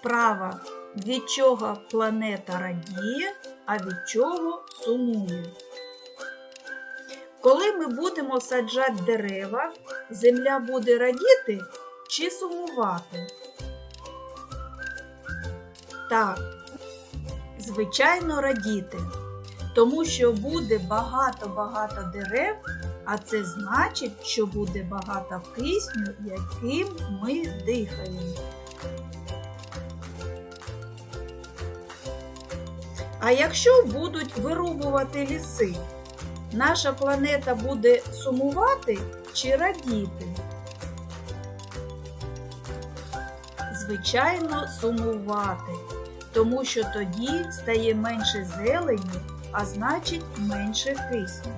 Вправа. Від чого планета радіє, а від чого сумує. Коли ми будемо саджати дерева, земля буде радіти чи сумувати? Так, звичайно, радіти, тому що буде багато-багато дерев, а це значить, що буде багато кисню, яким ми дихаємо. А якщо будуть вирубувати ліси, наша планета буде сумувати чи радіти? Звичайно, сумувати, тому що тоді стає менше зелені, а значить менше кисню.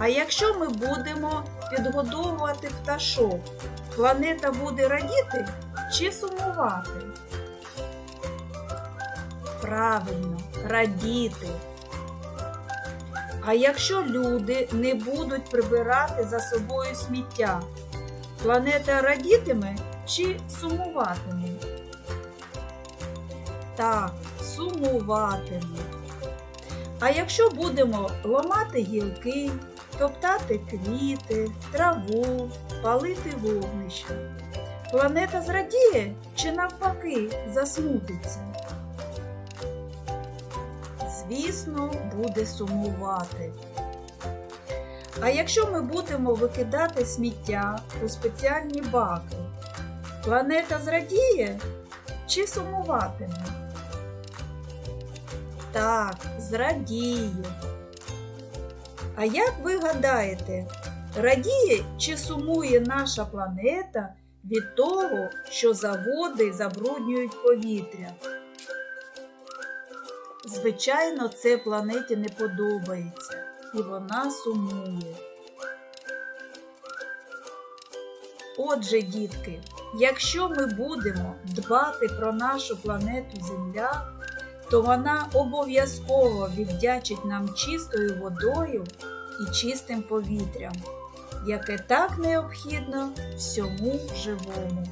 А якщо ми будемо підгодовувати пташок, планета буде радіти чи сумувати? Правильно, радіти. А якщо люди не будуть прибирати за собою сміття, планета радітиме чи сумуватиме? Так, сумуватиме. А якщо будемо ламати гілки, топтати квіти, траву, палити вогнище, планета зрадіє чи навпаки засмутиться? Звісно, буде сумувати. А якщо ми будемо викидати сміття у спеціальні баки, планета зрадіє чи сумуватиме? Так, зрадіє. А як ви гадаєте, радіє чи сумує наша планета від того, що заводи забруднюють повітря? Звичайно, це планеті не подобається, і вона сумує. Отже, дітки, якщо ми будемо дбати про нашу планету Земля, то вона обов'язково віддячить нам чистою водою і чистим повітрям, яке так необхідно всьому живому.